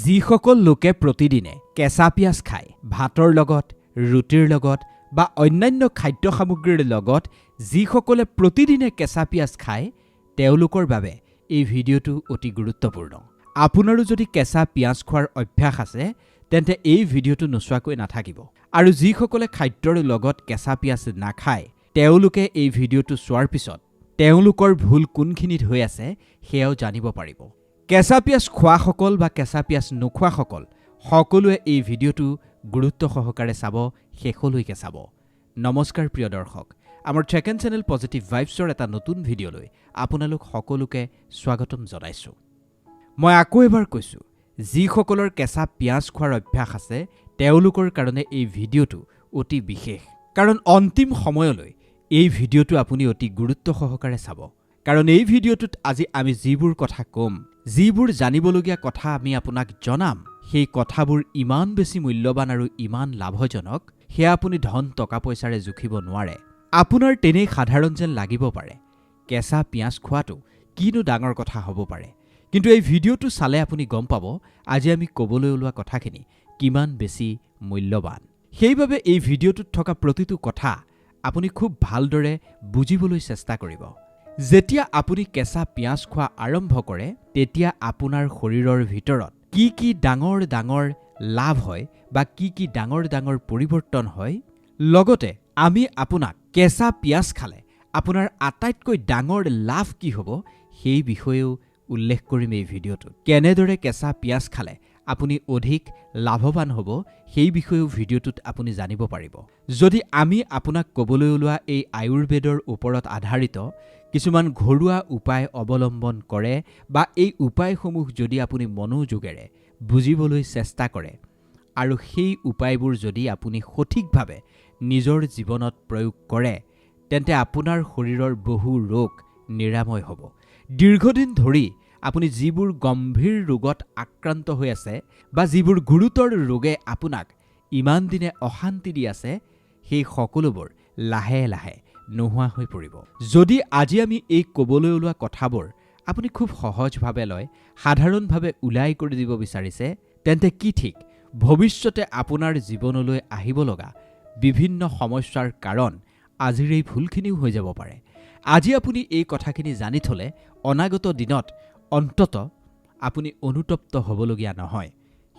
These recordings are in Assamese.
যিসকল লোকে প্ৰতিদিনে কেঁচা পিঁয়াজ খায়, ভাতৰ লগত, ৰুটিৰ লগত বা অন্যান্য খাদ্য সামগ্ৰীৰ লগত যিসকলে প্ৰতিদিনে কেঁচা পিঁয়াজ খায়, তেওঁলোকৰ বাবে এই ভিডিঅ'টো অতি গুৰুত্বপূৰ্ণ। আপোনাৰো যদি কেঁচা পিঁয়াজ খোৱাৰ অভ্যাস আছে, তেন্তে এই ভিডিঅ'টো নোচোৱাকৈ নাথাকিব। আৰু যিসকলে খাদ্যৰ লগত কেঁচা পিঁয়াজ নাখায়, তেওঁলোকে এই ভিডিঅ'টো চোৱাৰ পিছত তেওঁলোকৰ ভুল কোনখিনিত হৈ আছে, সেয়াও জানিব পাৰিব। কেঁচা পিঁয়াজ খোৱাসকল বা কেঁচা পিঁয়াজ নোখোৱাসকল সকলোৱে এই ভিডিঅ'টো গুৰুত্ব সহকাৰে চাব শেষলৈকে চাব। নমস্কাৰ প্ৰিয় দৰ্শক। আমাৰ ছেকেণ্ড চেনেল পজিটিভ ভাইবছৰ এটা নতুন ভিডিঅ'লৈ আপোনালোক সকলোকে স্বাগতম জনাইছোঁ। মই আকৌ এবাৰ কৈছোঁ যিসকলৰ কেঁচা পিঁয়াজ খোৱাৰ অভ্যাস আছে তেওঁলোকৰ কাৰণে এই ভিডিঅ'টো অতি বিশেষ। কাৰণ অন্তিম সময়লৈ এই ভিডিঅ'টো আপুনি অতি গুৰুত্ব সহকাৰে চাব। কাৰণ এই ভিডিঅ'টোত আজি আমি যিবোৰ কথা ক'ম যিবোৰ জানিবলগীয়া কথা আমি আপোনাক জনাম সেই কথাবোৰ ইমান বেছি মূল্যৱান আৰু ইমান লাভজনক সেয়া আপুনি ধন টকা পইচাৰে জুখিব নোৱাৰে। আপোনাৰ তেনেই সাধাৰণ যেন লাগিব পাৰে। কেঁচা পিঁয়াজ খোৱাটো কিনো ডাঙৰ কথা হ'ব পাৰে। কিন্তু এই ভিডিঅ'টো চালে আপুনি গম পাব আজি আমি ক'বলৈ ওলোৱা কথাখিনি কিমান বেছি মূল্যৱান। সেইবাবে এই ভিডিঅ'টোত থকা প্ৰতিটো কথা আপুনি খুব ভালদৰে বুজিবলৈ চেষ্টা কৰিব। যেতিয়া আপুনি কেঁচা পিঁয়াজ খোৱা আৰম্ভ কৰে তেতিয়া আপোনাৰ শৰীৰৰ ভিতৰত কি কি ডাঙৰ ডাঙৰ লাভ হয় বা কি কি ডাঙৰ ডাঙৰ পৰিৱৰ্তন হয় লগতে আমি আপোনাক কেঁচা পিঁয়াজ খালে আপোনাৰ আটাইতকৈ ডাঙৰ লাভ কি হ'ব সেই বিষয়েও উল্লেখ কৰিম এই ভিডিঅ'টোত। কেনেদৰে কেঁচা পিঁয়াজ খালে আপুনি অধিক লাভৱান হ'ব সেই বিষয়েও ভিডিঅ'টোত আপুনি জানিব পাৰিব। যদি আমি আপোনাক ক'বলৈ ওলোৱা এই আয়ুৰ্বেদৰ ওপৰত আধাৰিত কিছুমান ঘৰুৱা উপায় অৱলম্বন কৰে বা এই উপায়সমূহ যদি আপুনি মনোযোগেৰে বুজিবলৈ চেষ্টা কৰে আৰু সেই উপায়বোৰ যদি আপুনি সঠিকভাৱে নিজৰ জীৱনত প্ৰয়োগ কৰে তেন্তে আপোনাৰ শৰীৰৰ বহু ৰোগ নিৰাময় হ'ব। দীৰ্ঘদিন ধৰি আপুনি যিবোৰ গম্ভীৰ ৰোগত আক্ৰান্ত হৈ আছে বা যিবোৰ গুৰুতৰ ৰোগে আপোনাক ইমান দিনে অশান্তি দি আছে সেই সকলোবোৰ লাহে লাহে নোহোৱা হৈ পৰিব। যদি আজি আমি এই ক'বলৈ ওলোৱা কথাবোৰ আপুনি খুব সহজভাৱে লয়, সাধাৰণভাৱে ওলাই কৰি দিব বিচাৰিছে, তেন্তে কি ঠিক? ভৱিষ্যতে আপোনাৰ জীৱনলৈ আহিব লগা বিভিন্ন সমস্যাৰ কাৰণ আজিৰ এই ভুলখিনিও হৈ যাব পাৰে। আজি আপুনি এই কথাখিনি জানি থ'লে অনাগত দিনত অন্তত আপুনি অনুতপ্ত হ'বলগীয়া নহয়।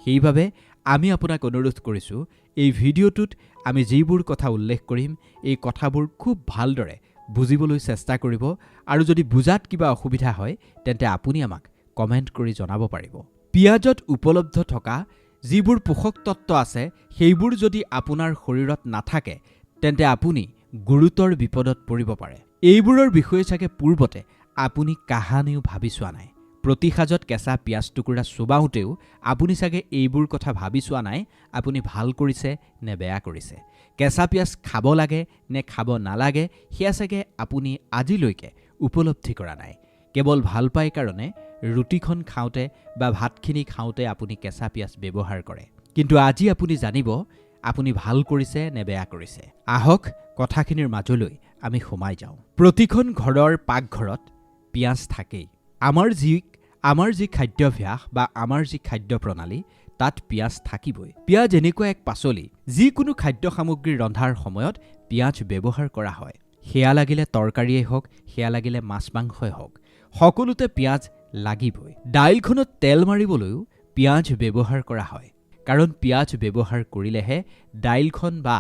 সেইবাবে আমি আপোনাক অনুৰোধ কৰিছোঁ এই ভিডিঅ'টোত আমি যিবোৰ কথা উল্লেখ কৰিম এই কথাবোৰ খুব ভালদৰে বুজিবলৈ চেষ্টা কৰিব আৰু যদি বুজাত কিবা অসুবিধা হয় তেন্তে আপুনি আমাক কমেণ্ট কৰি জনাব পাৰিব। পিঁয়াজত উপলব্ধ থকা যিবোৰ পোষক তত্ত্ব আছে সেইবোৰ যদি আপোনাৰ শৰীৰত নাথাকে তেন্তে আপুনি গুৰুতৰ বিপদত পৰিব পাৰে। এইবোৰৰ বিষয়ে চাগে পূৰ্বতে আপুনি কাহানিও ভাবি চোৱা নাই। প্ৰতি সাজত কেঁচা পিঁয়াজ টুকুৰা চোবাওঁতেও আপুনি চাগে এইবোৰ কথা ভাবি চোৱা নাই, আপুনি ভালো কৰিছে নে বেয়া কৰিছে? কেঁচা পিঁয়াজ খাব লাগে নে খাব নালাগে সেয়া চাগে আপুনি আজিলৈকে উপলব্ধি কৰা নাই। কেৱল ভালো পাই কাৰণে ৰুটিখন খাওঁতে বা ভাতখিনি খাওঁতে আপুনি কেঁচা পিঁয়াজ ব্যৱহাৰ কৰে। কিন্তু আজি আপুনি জানিব আপুনি ভালো কৰিছে নে বেয়া কৰিছে। আহক কথাখিনিৰ মাজলৈ আমি সোমাই যাওঁ। প্ৰতিখন ঘৰৰ পাকঘৰত পিঁয়াজ থাকেই। আমাৰ যি আমাৰ যি খাদ্যাভ্যাস বা আমাৰ যি খাদ্য প্ৰণালী তাত পিঁয়াজ থাকিবই। পিঁয়াজ এনেকুৱা এক পাচলি যিকোনো খাদ্য সামগ্ৰী ৰন্ধাৰ সময়ত পিঁয়াজ ব্যৱহাৰ কৰা হয়। সেয়া লাগিলে তৰকাৰীয়েই হওক সেয়া লাগিলে মাছ মাংসই হওক সকলোতে পিঁয়াজ লাগিবই। দাইলখনত তেল মাৰিবলৈও পিঁয়াজ ব্যৱহাৰ কৰা হয়। কাৰণ পিঁয়াজ ব্যৱহাৰ কৰিলেহে দাইলখন বা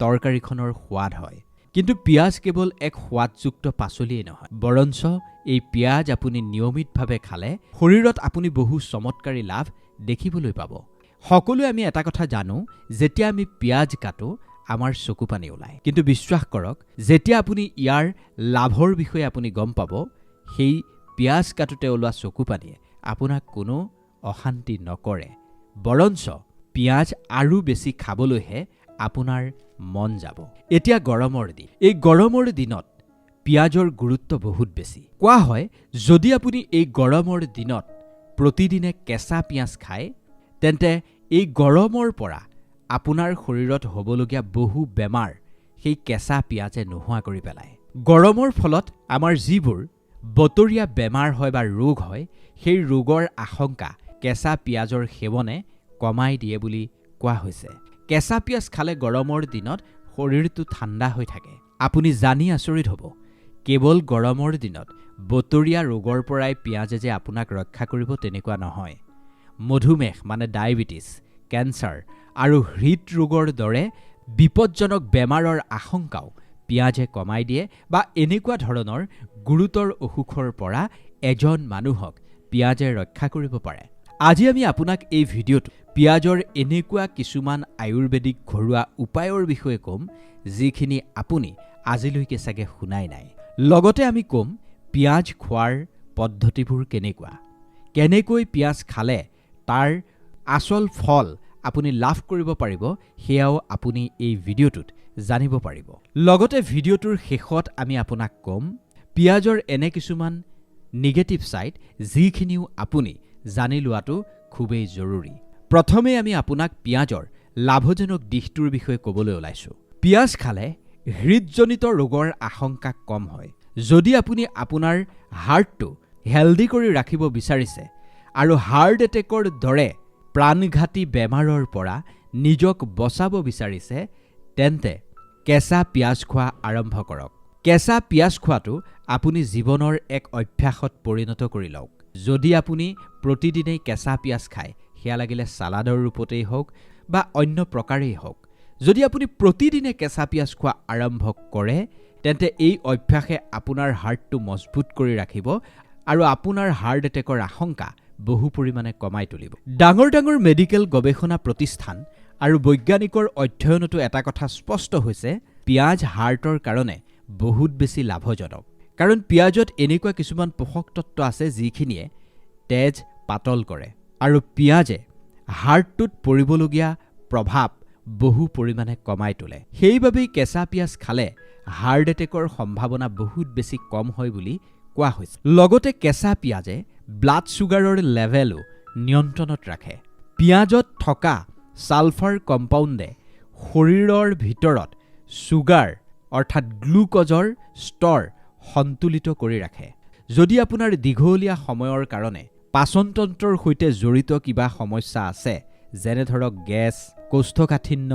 তৰকাৰীখনৰ সোৱাদ হয়। কিন্তু পিঁয়াজ কেৱল এক সোৱাদযুক্ত পাচলিয়েই নহয় বৰঞ্চ এই পিঁয়াজ আপুনি নিয়মিতভাৱে খালে, শৰীৰত আপুনি বহু চমৎকাৰী লাভ দেখিবলৈ পাব। সকলোৱে আমি এটা কথা জানো, যেতিয়া আমি পিঁয়াজ কাটো, আমাৰ চকু পানী ওলায়। কিন্তু বিশ্বাস কৰক, যেতিয়া আপুনি ইয়াৰ লাভৰ বিষয়ে আপুনি গম পাব, সেই পিঁয়াজ কাটোতে ওলোৱা চকু পানীয়ে আপোনাক কোনো অশান্তি নকৰে। বৰঞ্চ পিঁয়াজ আৰু বেছি খাবলৈহে আপোনাৰ মন যাব। এতিয়া গৰমৰ দিন। এই গৰমৰ দিনত পিঁয়াজৰ গুৰুত্ব বহুত বেছি। কোৱা হয় যদি আপুনি এই গৰমৰ দিনত প্ৰতিদিনে কেঁচা পিঁয়াজ খায় তেন্তে এই গৰমৰ পৰা আপোনাৰ শৰীৰত হ'বলগীয়া বহু বেমাৰ সেই কেঁচা পিঁয়াজে নোহোৱা কৰি পেলায়। গৰমৰ ফলত আমাৰ যিবোৰ বতৰীয়া বেমাৰ হয় বা ৰোগ হয় সেই ৰোগৰ আশংকা কেঁচা পিঁয়াজৰ সেৱনে কমাই দিয়ে বুলি কোৱা হৈছে। কেঁচা পিঁয়াজ খালে গৰমৰ দিনত শৰীৰটো ঠাণ্ডা হৈ থাকে। আপুনি জানি আচৰিত হ'ব কেৱল গৰমৰ দিনত বতৰীয়া ৰোগৰ পৰাই পিঁয়াজে যে আপোনাক ৰক্ষা কৰিব তেনেকুৱা নহয়। মধুমেহ মানে ডায়েবেটিছ কেঞ্চাৰ আৰু হৃদৰোগৰ দৰে বিপদজনক বেমাৰৰ আশংকাও পিঁয়াজে কমাই দিয়ে বা এনেকুৱা ধৰণৰ গুৰুতৰ অসুখৰ পৰা এজন মানুহক পিঁয়াজে ৰক্ষা কৰিব পাৰে। আজি আমি আপোনাক এই ভিডিঅ'টো পিঁয়াজৰ এনেকুৱা কিছুমান আয়ুৰ্বেদিক ঘৰুৱা উপায়ৰ বিষয়ে ক'ম যিখিনি আপুনি আজিলৈকে চাগে শুনাই নাই। লগতে আমি ক'ম পিঁয়াজ খোৱাৰ পদ্ধতিবোৰ কেনেকুৱা? কেনেকৈ পিঁয়াজ খালে তাৰ আচল ফল আপুনি লাভ কৰিব পাৰিব সেয়াও আপুনি এই ভিডিঅ'টোত জানিব পাৰিব। লগতে ভিডিঅ'টোৰ শেষত আমি আপোনাক ক'ম পিঁয়াজৰ এনে কিছুমান নিগেটিভ ছাইড যিখিনিও আপুনি জানি লোৱাটো খুবেই জৰুৰী। প্ৰথমে আমি আপোনাক পিঁয়াজৰ লাভজনক দিশটোৰ বিষয়ে ক'বলৈ ওলাইছোঁ। পিঁয়াজ খালে হৃদজনিত ৰোগৰ আশংকা কম হয়। যদি আপুনি আপোনাৰ হাৰ্টটো হেল্ডি কৰি ৰাখিব বিচাৰিছে আৰু হাৰ্ট এটেকৰ দৰে প্ৰাণঘাতী বেমাৰৰ পৰা নিজক বচাব বিচাৰিছে তেন্তে কেঁচা পিঁয়াজ খোৱা আৰম্ভ কৰক। কেঁচা পিঁয়াজ খোৱাটো আপুনি জীৱনৰ এক অভ্যাসত পৰিণত কৰি লওক। যদি আপুনি প্ৰতিদিনেই কেঁচা পিঁয়াজ খায় সেয়া লাগিলে ছালাডৰ ৰূপতেই হওক বা অন্য প্ৰকাৰেই হওক যদি আপুনি প্ৰতিদিনে কেঁচা পিঁয়াজ খোৱা আৰম্ভ কৰে তেন্তে এই অভ্যাসে আপোনাৰ হাৰ্টটো মজবুত কৰি ৰাখিব আৰু আপোনাৰ হাৰ্ট এটেকৰ আশংকা বহু পৰিমাণে কমাই তুলিব। ডাঙৰ ডাঙৰ মেডিকেল গৱেষণা প্ৰতিষ্ঠান আৰু বৈজ্ঞানিকৰ অধ্যয়নতো এটা কথা স্পষ্ট হৈছে পিঁয়াজ হাৰ্টৰ কাৰণে বহুত বেছি লাভজনক। কাৰণ পিঁয়াজত এনেকুৱা কিছুমান পোষক তত্ত্ব আছে যিখিনিয়ে তেজ পাতল কৰে আৰু পিঁয়াজে হাৰ্টটোত পৰিবলগীয়া প্ৰভাৱ বহু পৰিমাণে কমাই তোলে। সেইবাবেই কেঁচা পিঁয়াজ খালে হাৰ্ট এটেকৰ সম্ভাৱনা বহুত বেছি কম হয় বুলি কোৱা হৈছে। লগতে কেঁচা পিঁয়াজে ব্লাড ছুগাৰৰ লেভেলো নিয়ন্ত্ৰণত ৰাখে। পিঁয়াজত থকা ছালফাৰ কম্পাউণ্ডে শৰীৰৰ ভিতৰত ছুগাৰ অৰ্থাৎ গ্লুক'জৰ স্তৰ সন্তুলিত কৰি ৰাখে। যদি আপোনাৰ দীঘলীয়া সময়ৰ কাৰণে পাচনতন্ত্ৰৰ সৈতে জড়িত কিবা সমস্যা আছে যেনে ধৰক গেছ কৌষ্ঠকাঠিন্য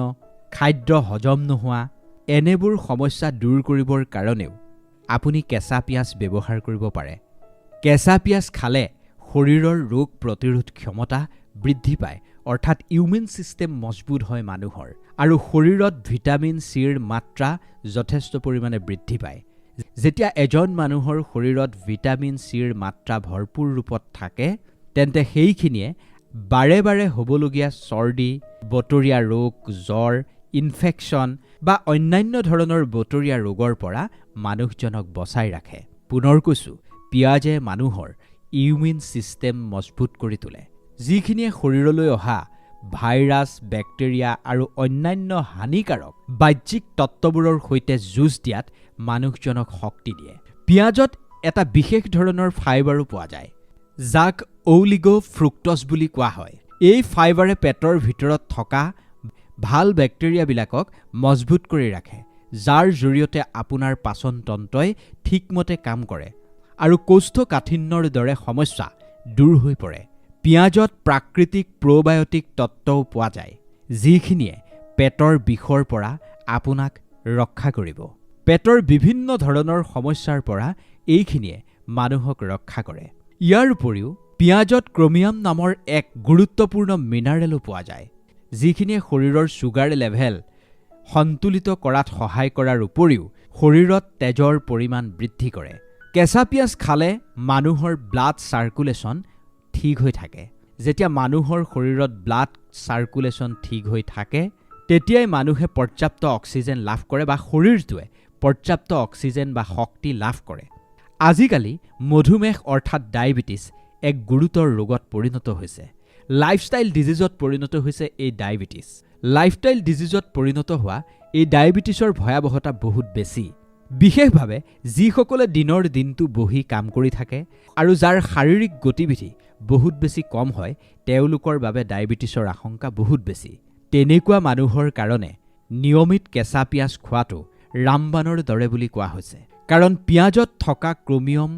খাদ্য হজম নোহোৱা এনেবোৰ সমস্যা দূৰ কৰিবৰ কাৰণেও আপুনি কেঁচা পিঁয়াজ ব্যৱহাৰ কৰিব পাৰে। কেঁচা পিঁয়াজ খালে শৰীৰৰ ৰোগ প্ৰতিৰোধ ক্ষমতা বৃদ্ধি পায় অৰ্থাৎ ইমিউন ছিষ্টেম মজবুত হয় মানুহৰ আৰু শৰীৰত ভিটামিন চিৰ মাত্ৰা যথেষ্ট পৰিমাণে বৃদ্ধি পায়। যেতিয়া এজন মানুহৰ শৰীৰত ভিটামিন চিৰ মাত্ৰা ভৰপূৰ ৰূপত থাকে তেন্তে সেইখিনিয়ে বাৰে বাৰে হ'বলগীয়া চৰ্দি বতৰীয়া ৰোগ জ্বৰ ইনফেকশ্যন বা অন্যান্য ধৰণৰ বতৰীয়া ৰোগৰ পৰা মানুহজনক বচাই ৰাখে। পুনৰ কৈছোঁ পিঁয়াজে মানুহৰ ইমিউন ছিষ্টেম মজবুত কৰি তোলে। যিখিনিয়ে শৰীৰলৈ অহা ভাইৰাছ বেক্টেৰিয়া আৰু অন্যান্য হানিকাৰক বাহ্যিক তত্ত্ববোৰৰ সৈতে যুঁজ দিয়াত মানুহজনক শক্তি দিয়ে। পিঁয়াজত এটা বিশেষ ধৰণৰ ফাইবাৰো পোৱা যায়। যাক ঔলিগ' ফ্ৰুক্টছ বুলি কোৱা হয়। এই ফাইবাৰে পেটৰ ভিতৰত থকা ভালো বেক্টেৰিয়াবিলাকক মজবুত কৰি ৰাখে, যাৰ জৰিয়তে আপোনাৰ পাচন তন্ত্ৰই ঠিকমতে কাম কৰে আৰু কৌষ্ঠকাঠিন্যৰ দৰে সমস্যা দূৰ হৈ পৰে। পিঁয়াজত প্ৰাকৃতিক প্ৰ'বায়টিক তত্ত্বও পোৱা যায়, যিখিনিয়ে পেটৰ বিষৰ পৰা আপোনাক ৰক্ষা কৰিব। পেটৰ বিভিন্ন ধৰণৰ সমস্যাৰ পৰা এইখিনিয়ে মানুহক ৰক্ষা কৰে। ইয়াৰ উপৰিও, পিঁয়াজত ক্ৰমিয়াম নামৰ এক গুৰুত্বপূৰ্ণ মিনাৰেলো পোৱা যায়, যিখিনিয়ে শৰীৰৰ ছুগাৰ লেভেল সন্তুলিত কৰাত সহায় কৰাৰ উপৰিও শৰীৰত তেজৰ পৰিমাণ বৃদ্ধি কৰে। কেঁচা পিঁয়াজ খালে মানুহৰ ব্লাড চাৰ্কুলেশ্যন ঠিক হৈ থাকে। যেতিয়া মানুহৰ শৰীৰত ব্লাড চাৰ্কুলেশ্যন ঠিক হৈ থাকে, তেতিয়াই মানুহে পৰ্যাপ্ত অক্সিজেন লাভ কৰে বা শৰীৰটোৱে পৰ্যাপ্ত অক্সিজেন বা শক্তি লাভ কৰে। আজিকালি মধুমেহ অৰ্থাৎ ডায়েবেটিছ এক গুৰুতৰ ৰোগত পৰিণত হৈছে। লাইফষ্টাইল ডিজিজত পৰিণত হৈছে এই ডায়েবেটিছ। লাইফষ্টাইল ডিজিজত পৰিণত হোৱা এই ডায়েবেটিছৰ ভয়াৱহতা বহুত বেছি। বিশেষভাৱে যিসকলে দিনৰ দিনটো বহি কাম কৰি থাকে আৰু যাৰ শাৰীৰিক গতিবিধি বহুত বেছি কম হয়, তেওঁলোকৰ বাবে ডায়েবেটিছৰ আশংকা বহুত বেছি। তেনেকুৱা মানুহৰ কাৰণে নিয়মিত কেঁচা পিঁয়াজ খোৱাটো ৰামবানৰ দৰে বুলি কোৱা হৈছে। কাৰণ পিঁয়াজত থকা ক্ৰমিয়ম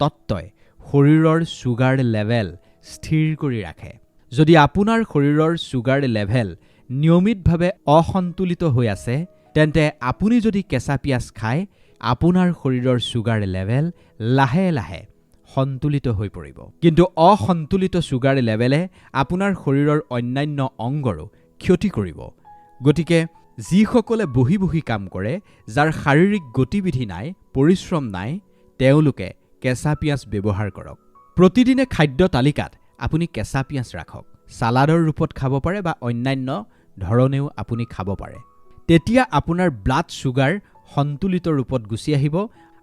তত্ত্বই শৰীৰৰ ছুগাৰ লেভেল স্থিৰ কৰি ৰাখে। যদি আপোনাৰ শৰীৰৰ ছুগাৰ লেভেল নিয়মিতভাৱে অসন্তুলিত হৈ আছে তেন্তে আপুনি যদি কেঁচা পিঁয়াজ খায় আপোনাৰ শৰীৰৰ ছুগাৰ লেভেল লাহে লাহে সন্তুলিত হৈ পৰিব। কিন্তু অসন্তুলিত ছুগাৰ লেভেলে আপোনাৰ শৰীৰৰ অন্যান্য অংগৰো ক্ষতি কৰিব। গতিকে যিসকলে বহি বহি কাম কৰে যাৰ শাৰীৰিক গতিবিধি নাই পৰিশ্ৰম নাই তেওঁলোকে কেঁচা পিঁয়াজ ব্যৱহাৰ কৰক। প্ৰতিদিনে খাদ্য তালিকাত আপুনি কেঁচা পিঁয়াজ ৰাখক। ছালাডৰ ৰূপত খাব পাৰে বা অন্যান্য ধৰণেও আপুনি খাব পাৰে। তেতিয়া আপোনাৰ ব্লাড ছুগাৰ সন্তুলিত ৰূপত গুচি আহিব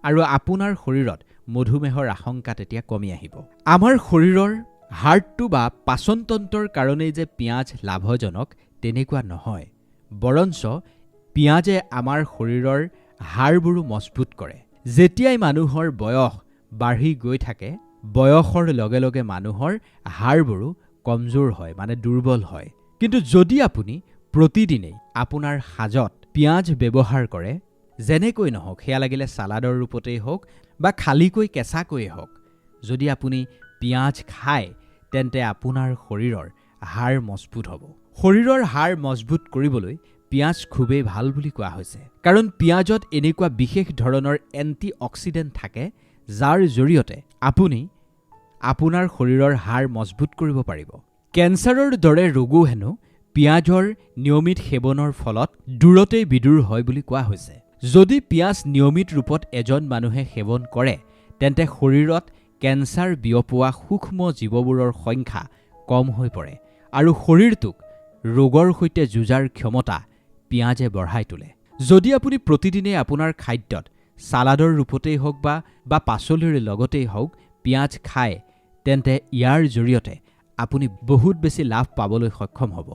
আৰু আপোনাৰ শৰীৰত মধুমেহৰ আশংকা তেতিয়া কমি আহিব। আমাৰ শৰীৰৰ হাৰ্টটো বা পাচনতন্ত্ৰৰ কাৰণেই যে পিঁয়াজ লাভজনক তেনেকুৱা নহয়। বৰঞ্চ পিঁয়াজে আমাৰ শৰীৰৰ হাড়বোৰো মজবুত কৰে। যেতিয়াই মানুহৰ বয়স বাঢ়ি গৈ থাকে বয়সৰ লগে লগে মানুহৰ হাড়বোৰো কমজোৰ হয় মানে দুৰ্বল হয়। কিন্তু যদি আপুনি প্ৰতিদিনেই আপোনাৰ সাজত পিঁয়াজ ব্যৱহাৰ কৰে যেনেকৈ নহওক সেয়া লাগিলে ছালাডৰ ৰূপতেই হওক বা খালীকৈ কেঁচাকৈয়ে হওক যদি আপুনি পিঁয়াজ খায় তেন্তে আপোনাৰ শৰীৰৰ হাড় মজবুত হ'ব। শৰীৰৰ হাড় মজবুত কৰিবলৈ পিঁয়াজ খুবেই ভাল বুলি কোৱা হৈছে। কাৰণ পিঁয়াজত এনেকুৱা বিশেষ ধৰণৰ এণ্টি অক্সিডেণ্ট থাকে যাৰ জৰিয়তে আপুনি আপোনাৰ শৰীৰৰ হাড় মজবুত কৰিব পাৰিব। কেঞ্চাৰৰ দৰে ৰোগো হেনো পিঁয়াজৰ নিয়মিত সেৱনৰ ফলত দূৰতেই বিদূৰ হয় বুলি কোৱা হৈছে। যদি পিঁয়াজ নিয়মিত ৰূপত এজন মানুহে সেৱন কৰে তেন্তে শৰীৰত কেঞ্চাৰ বিয়পোৱা সূক্ষ্ম জীৱবোৰৰ সংখ্যা কম হৈ পৰে আৰু শৰীৰটোক ৰোগৰ সৈতে যুঁজাৰ ক্ষমতা পিঁয়াজে বঢ়াই তোলে। যদি আপুনি প্ৰতিদিনে আপোনাৰ খাদ্যত ছালাডৰ ৰূপতেই হওক বা বা পাচলিৰ লগতেই হওক পিঁয়াজ খায়, তেন্তে ইয়াৰ জৰিয়তে আপুনি বহুত বেছি লাভ পাবলৈ সক্ষম হ'ব।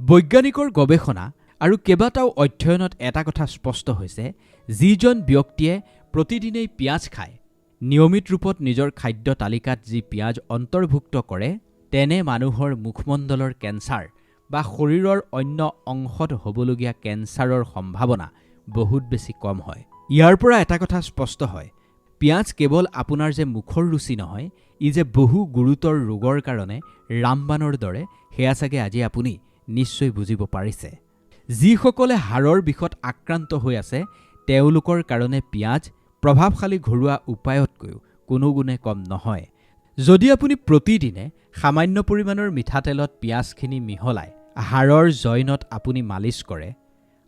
বৈজ্ঞানিকৰ গৱেষণা আৰু কেইবাটাও অধ্যয়নত এটা কথা স্পষ্ট হৈছে, যিজন ব্যক্তিয়ে প্ৰতিদিনেই পিঁয়াজ খায়, নিয়মিত ৰূপত নিজৰ খাদ্য তালিকাত যি পিঁয়াজ অন্তৰ্ভুক্ত কৰে, তেনে মানুহৰ মুখমণ্ডলৰ কেঞ্চাৰ বা শৰীৰৰ অন্য অংশত হ'বলগীয়া কেঞ্চাৰৰ সম্ভাৱনা বহুত বেছি কম হয়। ইয়াৰ পৰা এটা কথা স্পষ্ট হয়। পিঁয়াজ কেৱল আপোনাৰ যে মুখৰ ৰুচি নহয় ই যে বহু গুৰুতৰ ৰোগৰ কাৰণে ৰামবানৰ দৰে সেয়া চাগে আজি আপুনি নিশ্চয় বুজিব পাৰিছে। যিসকলে হাড়ৰ বিষত আক্ৰান্ত হৈ আছে তেওঁলোকৰ কাৰণে পিঁয়াজ প্ৰভাৱশালী ঘৰুৱা উপায়তকৈও কোনো গুণে কম নহয়। যদি আপুনি প্ৰতিদিনে সামান্য পৰিমাণৰ মিঠাতেলত পিঁয়াজখিনি মিহলাই হাড়ৰ জইনত আপুনি মালিচ কৰে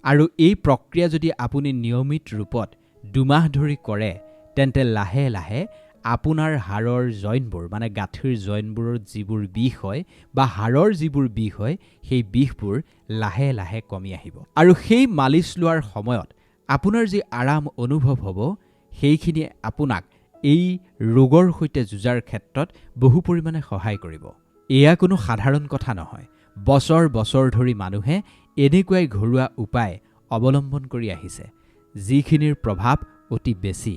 আৰু এই প্ৰক্ৰিয়া যদি আপুনি নিয়মিত ৰূপত দুমাহ ধৰি কৰে তেন্তে লাহে লাহে আপোনাৰ হাড়ৰ জইনবোৰ মানে গাঁঠিৰ জইনবোৰৰ যিবোৰ বিষ হয় বা হাড়ৰ যিবোৰ বিষ হয় সেই বিষবোৰ লাহে লাহে কমি আহিব। আৰু সেই মালিচ লোৱাৰ সময়ত আপোনাৰ যি আৰাম অনুভৱ হ'ব সেইখিনিয়ে আপোনাক এই ৰোগৰ সৈতে যুঁজাৰ ক্ষেত্ৰত বহু পৰিমাণে সহায় কৰিব। এয়া কোনো সাধাৰণ কথা নহয়। বছৰ বছৰ ধৰি মানুহে এনেকুৱাই ঘৰুৱা উপায় অৱলম্বন কৰি আহিছে যিখিনিৰ প্ৰভাৱ অতি বেছি।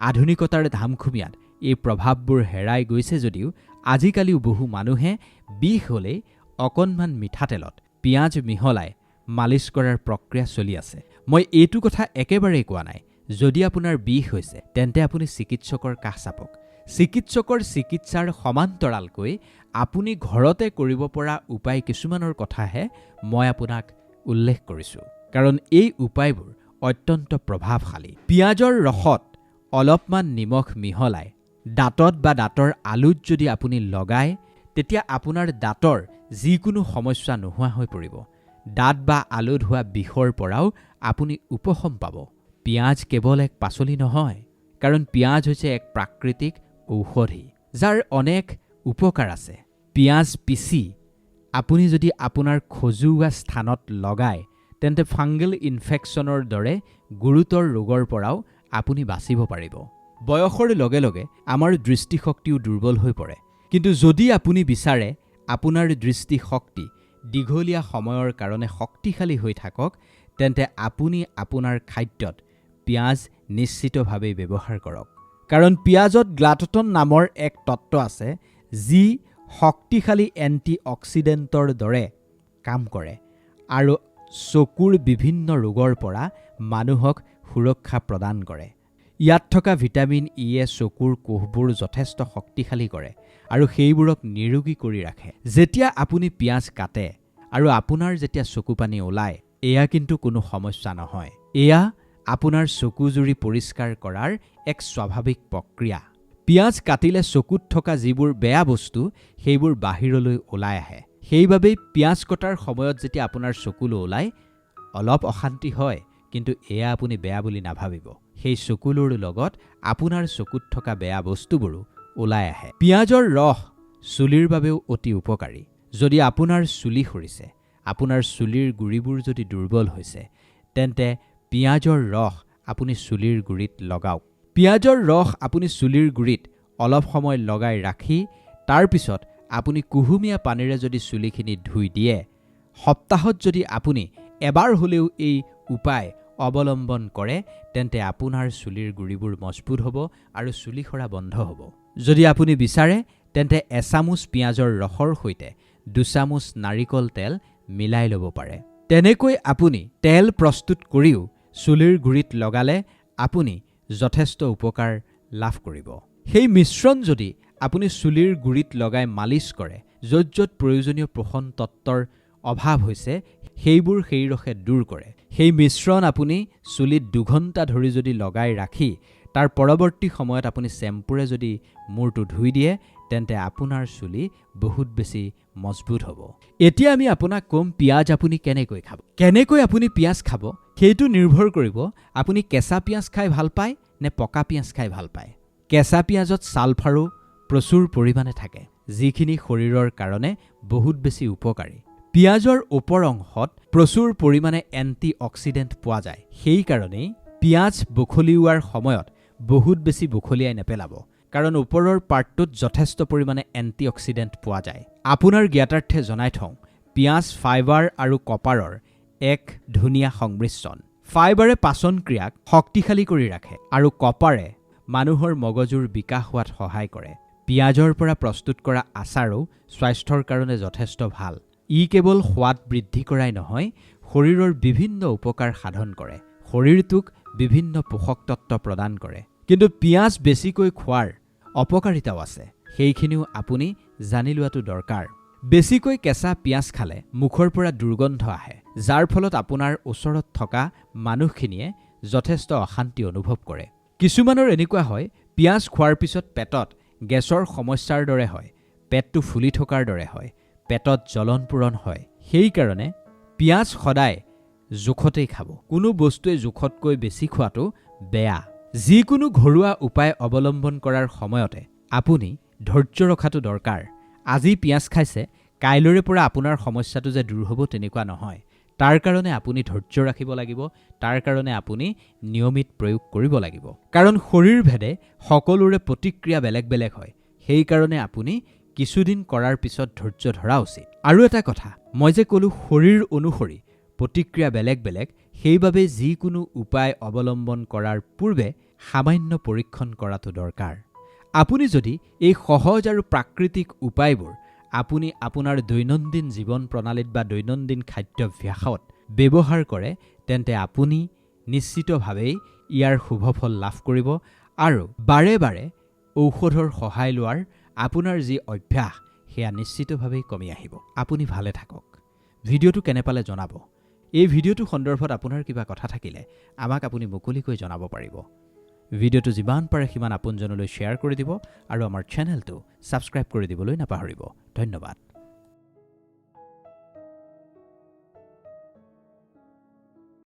আধুনিকতাৰ ধামখুমীয়াত এই প্ৰভাৱবোৰ হেৰাই গৈছে যদিও আজিকালিও বহু মানুহে বিষ হ'লেই অকণমান মিঠাতেলত পিঁয়াজ মিহলাই মালিচ কৰাৰ প্ৰক্ৰিয়া চলি আছে। মই এইটো কথা একেবাৰেই কোৱা নাই। যদি আপোনাৰ বিষ হৈছে তেন্তে আপুনি চিকিৎসকৰ কাষ চাপক। চিকিৎসকৰ চিকিৎসাৰ সমান্তৰালকৈ আপুনি ঘৰতে কৰিব পৰা উপায় কিছুমানৰ কথাহে মই আপোনাক উল্লেখ কৰিছোঁ। কাৰণ এই উপায়বোৰ অত্যন্ত প্ৰভাৱশালী। পিঁয়াজৰ ৰসত অলপমান নিমখ মিহলাই দাঁতত বা দাঁতৰ আলুত যদি আপুনি লগায় তেতিয়া আপোনাৰ দাঁতৰ যিকোনো সমস্যা নোহোৱা হৈ পৰিব। দাঁত বা আলুত হোৱা বিষৰ পৰাও আপুনি উপশম পাব। পিঁয়াজ কেৱল এক পাচলি নহয়, কাৰণ পিঁয়াজ হৈছে এক প্ৰাকৃতিক ঔষধি, যাৰ অনেক উপকাৰ আছে। পিঁয়াজ পিচি, আপুনি যদি আপোনাৰ খজুওৱা স্থানত লগায়, তেন্তে ফাংগেল ইনফেকশ্যনৰ দৰে গুৰুতৰ ৰোগৰ পৰাও আপুনি বাচিব পাৰিব। বয়সৰ লগে লগে আমাৰ দৃষ্টিশক্তিও দুৰ্বল হৈ পৰে। কিন্তু যদি আপুনি বিচাৰে, আপোনাৰ দৃষ্টিশক্তি দীঘলীয়া সময়ৰ কাৰণে শক্তিশালী হৈ থাকক, তেন্তে আপুনি আপোনাৰ খাদ্যত পিঁয়াজ নিশ্চিতভাৱেই ব্যৱহাৰ কৰক। কাৰণ পিঁয়াজত গ্লাটটন নামৰ এক তত্ত্ব আছে, যি শক্তিশালী এণ্টি অক্সিডেণ্টৰ দৰে কাম কৰে আৰু চকুৰ বিভিন্ন ৰোগৰ পৰা মানুহক সুৰক্ষা প্ৰদান কৰে। ইয়াত থকা ভিটামিন ইয়ে চকুৰ কোষবোৰ যথেষ্ট শক্তিশালী কৰে আৰু সেইবোৰক নিৰোগী কৰি ৰাখে। যেতিয়া আপুনি পিঁয়াজ কাটে আৰু আপোনাৰ যেতিয়া চকু পানী ওলায়, এয়া কিন্তু কোনো সমস্যা নহয়। এয়া আপোনাৰ চকুজুৰি পৰিষ্কাৰ কৰাৰ এক স্বাভাৱিক প্ৰক্ৰিয়া। পিঁয়াজ কাটিলে চকুত থকা যিবোৰ বেয়া বস্তু সেইবোৰ বাহিৰলৈ ওলাই আহে। সেইবাবেই পিঁয়াজ কটাৰ সময়ত যেতিয়া আপোনাৰ চকুলৈ ওলায় অলপ অশান্তি হয় কিন্তু এয়া আপুনি বেয়া বুলি নাভাবিব। সেই চকুলোৰ লগত আপোনাৰ চকুত থকা বেয়া বস্তুবোৰো ওলাই আহে। পিঁয়াজৰ ৰস চুলিৰ বাবেও অতি উপকাৰী। যদি আপোনাৰ চুলি সৰিছে আপোনাৰ চুলিৰ গুৰিবোৰ যদি দুৰ্বল হৈছে তেন্তে পিঁয়াজৰ ৰস আপুনি চুলিৰ গুৰিত লগাওক। পিঁয়াজৰ ৰস আপুনি চুলিৰ গুৰিত অলপ সময় লগাই ৰাখি তাৰপিছত আপুনি কুহুমীয়া পানীৰে যদি চুলিখিনি ধুই দিয়ে সপ্তাহত যদি আপুনি এবাৰ হ'লেও এই উপায় অৱলম্বন কৰে তেন্তে আপোনাৰ চুলিৰ গুৰিবোৰ মজবুত হ'ব আৰু চুলি সৰা বন্ধ হ'ব। যদি আপুনি বিচাৰে তেন্তে এচামুচ পিঁয়াজৰ ৰসৰ সৈতে দুচামুচ নাৰিকল তেল মিলাই ল'ব পাৰে। তেনেকৈ আপুনি তেল প্ৰস্তুত কৰিও চুলিৰ গুৰিত লগালে আপুনি যথেষ্ট উপকাৰ লাভ কৰিব। সেই মিশ্ৰণ যদি আপুনি চুলিৰ গুৰিত লগাই মালিচ কৰে, য'ত য'ত প্ৰয়োজনীয় পোষণ তত্ত্বৰ অভাৱ হৈছে, সেইবোৰ সেই ৰসে দূৰ কৰে। সেই মিশ্ৰণ আপুনি চুলিত দুঘণ্টা ধৰি যদি লগাই ৰাখি, তাৰ পৰৱৰ্তী সময়ত আপুনি চেম্পুৰে যদি মূৰটো ধুই দিয়ে তেন্তে আপোনাৰ চুলি বহুত বেছি মজবুত হ'ব। এতিয়া আমি আপোনাক ক'ম পিঁয়াজ আপুনি কেনেকৈ খাব। কেনেকৈ আপুনি পিঁয়াজ খাব, সেইটো নিৰ্ভৰ কৰিব আপুনি কেঁচা পিঁয়াজ খাই ভালো পায় নে পকা পিঁয়াজ খাই ভালো পায়। কেঁচা পিঁয়াজত ছালফাৰো প্ৰচুৰ পৰিমাণে থাকে, যিখিনি শৰীৰৰ কাৰণে বহুত বেছি উপকাৰী। পিঁয়াজৰ ওপৰ অংশত প্ৰচুৰ পৰিমাণে এণ্টি অক্সিডেণ্ট পোৱা যায়, সেইকাৰণেই পিঁয়াজ বখলিওৱাৰ সময়ত বহুত বেছি বখলিয়াই নেপেলাব। কাৰণ ওপৰৰ পাৰ্টটোত যথেষ্ট পৰিমাণে এণ্টি অক্সিডেণ্ট পোৱা যায়। আপোনাৰ জ্ঞাতাৰ্থে জনাই থওঁ, পিঁয়াজ, ফাইবাৰ আৰু কপাৰৰ এক ধুনীয়া সংমিশ্ৰণ। ফাইবাৰে পাচন ক্ৰিয়াক শক্তিশালী কৰি ৰাখে আৰু কপাৰে মানুহৰ মগজুৰ বিকাশ হোৱাত সহায় কৰে। পিঁয়াজৰ পৰা প্ৰস্তুত কৰা আচাৰো স্বাস্থ্যৰ কাৰণে যথেষ্ট ভালো। ই কেৱল সোৱাদ বৃদ্ধি কৰাই নহয়, শৰীৰৰ বিভিন্ন উপকাৰ সাধন কৰে। শৰীৰটোক বিভিন্ন পোষক তত্ত্ব প্ৰদান কৰে। কিন্তু পিঁয়াজ বেছিকৈ খোৱাৰ অপকাৰিতাও আছে। সেইখিনিও আপুনি জানি লোৱাটো দৰকাৰ। বেছিকৈ কেঁচা পিঁয়াজ খালে মুখৰ পৰা দুৰ্গন্ধ আহে যাৰ ফলত আপোনাৰ ওচৰত থকা মানুহখিনিয়ে যথেষ্ট অশান্তি অনুভৱ কৰে। কিছুমানৰ এনেকুৱা হয় পিঁয়াজ খোৱাৰ পিছত পেটত গেছৰ সমস্যাৰ দৰে হয় পেটটো ফুলি থকাৰ দৰে হয় পেটত জ্বলন পূৰণ হয়। সেইকাৰণে পিঁয়াজ সদায় জোখতেই খাব। কোনো বস্তুৱে জোখতকৈ বেছি খোৱাটো বেয়া। যিকোনো ঘৰুৱা উপায় অৱলম্বন কৰাৰ সময়তে আপুনি ধৈৰ্য ৰখাটো দৰকাৰ। আজি পিঁয়াজ খাইছে কাইলৈৰে পৰা আপোনাৰ সমস্যাটো যে দূৰ হ'ব তেনেকুৱা নহয়। তাৰ কাৰণে আপুনি ধৈৰ্য ৰাখিব লাগিব তাৰ কাৰণে আপুনি নিয়মিত প্ৰয়োগ কৰিব লাগিব। কাৰণ শৰীৰভেদে সকলোৰে প্ৰতিক্ৰিয়া বেলেগ বেলেগ হয়। সেইকাৰণে আপুনি কিছুদিন কৰাৰ পিছত ধৈৰ্য ধৰা উচিত। আৰু এটা কথা মই যে ক'লোঁ শৰীৰ অনুসৰি প্ৰতিক্ৰিয়া বেলেগ বেলেগ সেইবাবে যিকোনো উপায় অৱলম্বন কৰাৰ পূৰ্বে সামান্য পৰীক্ষণ কৰাটো দৰকাৰ। আপুনি যদি এই সহজ আৰু প্ৰাকৃতিক উপায়বোৰ আপুনি আপোনাৰ দৈনন্দিন জীৱন প্ৰণালীত বা দৈনন্দিন খাদ্যাভ্যাসত ব্যৱহাৰ কৰে তেন্তে আপুনি নিশ্চিতভাৱেই ইয়াৰ শুভফল লাভ কৰিব আৰু বাৰে বাৰে ঔষধৰ সহায় লোৱাৰ আপোনাৰ যি অভ্যাস সেয়া নিশ্চিতভাৱেই কমি আহিব। আপুনি ভালে থাকক। ভিডিঅ'টো কেনে পালে জনাব? এই ভিডিঅ'টো সন্দৰ্ভত আপোনাৰ কিবা কথা থাকিলে আমাক আপুনি মুকলিকৈ জনাব পাৰিব। ভিডিঅ'টো যিমান পাৰে সিমান আপোনজনলৈ শ্বেয়াৰ কৰি দিব আৰু আমাৰ চেনেলটো ছাবস্ক্ৰাইব কৰি দিবলৈ নাপাহৰিব। ধন্যবাদ।